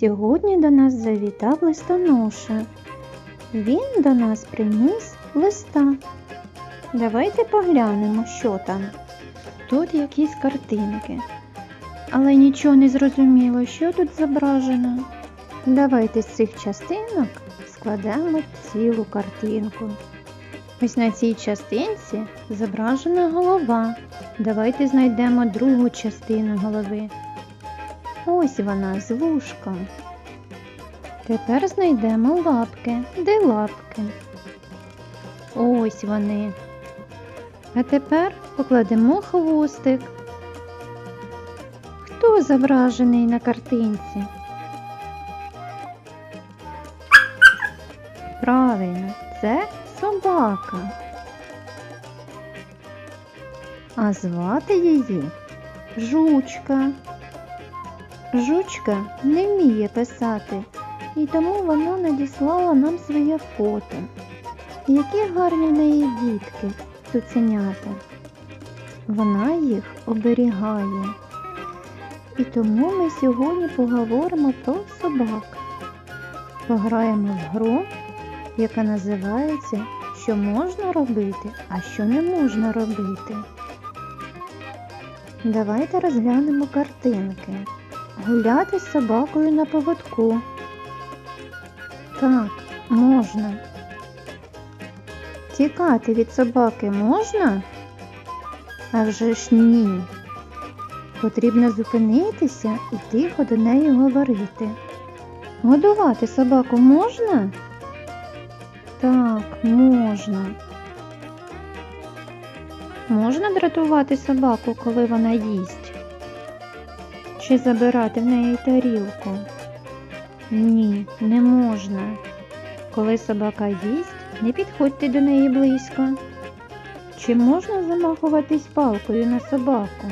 Сьогодні до нас завітав листоноша. Він до нас приніс листа. Давайте поглянемо, що там. Тут якісь картинки. Але нічого не зрозуміло, що тут зображено. Давайте з цих частинок складемо цілу картинку. Ось на цій частинці зображена голова. Давайте знайдемо другу частину голови. Ось вона з вушком. Тепер знайдемо лапки. Де лапки? Ось вони. А тепер покладемо хвостик. Хто зображений на картинці? Правильно, це собака. А звати її жучка. Жучка не вміє писати, і тому вона надіслала нам своє фото. Які гарні в неї дітки, цуценята. Вона їх оберігає. І тому ми сьогодні поговоримо про собак. Пограємо в гру, яка називається Що можна робити, а що не можна робити. Давайте розглянемо картинки. Гуляти з собакою на поводку. Так, можна. Тікати від собаки можна? А вже ж ні. Потрібно зупинитися і тихо до неї говорити. Годувати собаку можна? Так, можна. Можна дратувати собаку, коли вона їсть? Чи забирати в неї тарілку? Ні, не можна. Коли собака їсть, не підходьте до неї близько. Чи можна замахуватись палкою на собаку?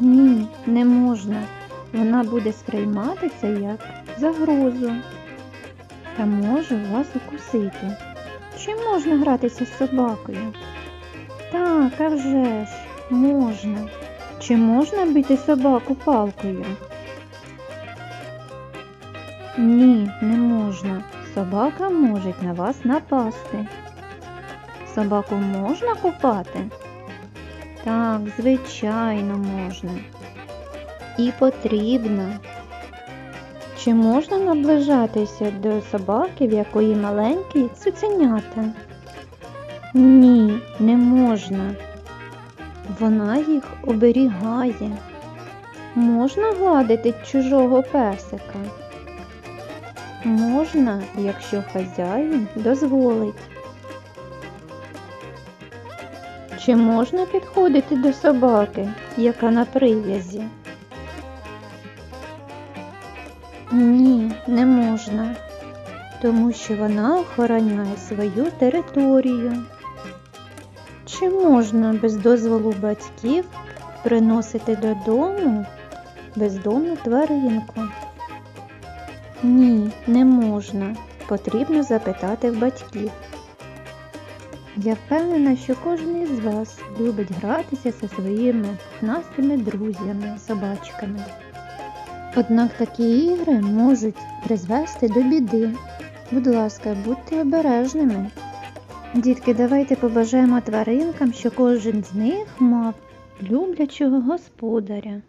Ні, не можна. Вона буде сприймати це як загрозу та може вас укусити. Чи можна гратися з собакою? Так, а вже ж, можна. Чи можна бити собаку палкою? Ні, не можна. Собака може на вас напасти. Собаку можна купати? Так, звичайно, можна. І потрібно. Чи можна наближатися до собаки, в якої маленькі цуценята? Ні, не можна. Вона їх оберігає. Можна гладити чужого песика? Можна, якщо хазяїн дозволить. Чи можна підходити до собаки, яка на прив'язі? Ні, не можна, тому що вона охороняє свою територію. Чи можна без дозволу батьків приносити додому бездомну тваринку? Ні, не можна. Потрібно запитати в батьків. Я впевнена, що кожен із вас любить гратися зі своїми пухнастими друзями, собачками. Однак такі ігри можуть призвести до біди. Будь ласка, будьте обережними. Дітки, давайте побажаємо тваринкам, що кожен з них мав люблячого господаря.